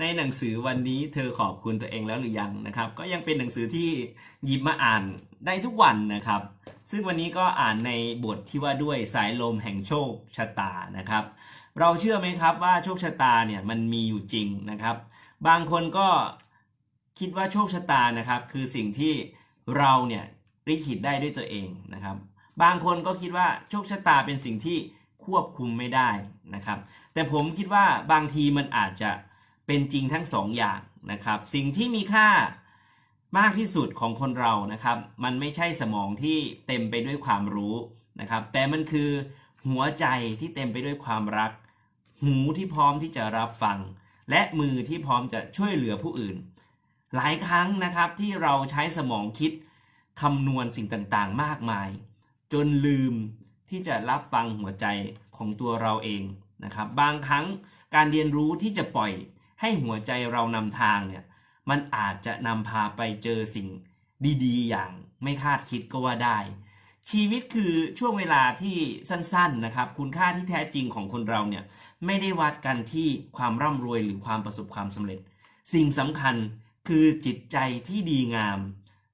ในหนังสือวันนี้เธอขอบคุณตัวเองแล้วหรือยังนะครับ ก็ยังเป็นหนังสือที่หยิบมาอ่านได้ทุกวันนะครับ ซึ่งวันนี้ก็อ่านในบทที่ว่าด้วยสายลมแห่งโชคชะตานะครับ เราเชื่อไหมครับว่าโชคชะตาเนี่ยมันมีอยู่จริงนะครับ บางคนก็คิดว่าโชคชะตานะครับ คือสิ่งที่เราเนี่ยริขิตได้ด้วยตัวเองนะครับ บางคนก็คิดว่าโชคชะตาเป็นสิ่งที่ควบคุมไม่ได้นะครับ แต่ผมคิดว่าบางทีมันอาจจะ เป็นจริงทั้งสองอย่างนะครับ สิ่งที่มีค่ามากที่สุดของคนเรานะครับ มันไม่ใช่สมองที่เต็มไปด้วยความรู้นะครับ แต่มันคือหัวใจที่เต็มไปด้วยความรัก หูที่พร้อมที่จะรับฟัง และมือที่พร้อมจะช่วยเหลือผู้อื่น หลายครั้งนะครับที่เราใช้สมองคิดคำนวณสิ่งต่างๆ มากมาย จนลืมที่จะรับฟังหัวใจของตัวเราเองนะครับ บางครั้งการเรียนรู้ที่จะปล่อย ให้หัวใจเรานำทางเนี่ย มันอาจจะนำพาไปเจอสิ่งดีๆ อย่างไม่คาดคิดก็ว่าได้ ชีวิตคือช่วงเวลาที่สั้นๆนะครับ คุณค่าที่แท้จริงของคนเราเนี่ย ไม่ได้วัดกันที่ความร่ำรวยหรือความประสบความสำเร็จ สิ่งสำคัญคือจิตใจที่ดีงาม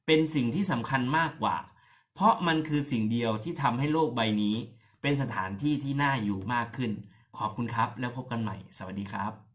เป็นสิ่งที่สำคัญมากกว่า เพราะมันคือสิ่งเดียวที่ทำให้โลกใบนี้ เป็นสถานที่ที่น่าอยู่มากขึ้น ขอบคุณครับแล้วพบกันใหม่ สวัสดีครับ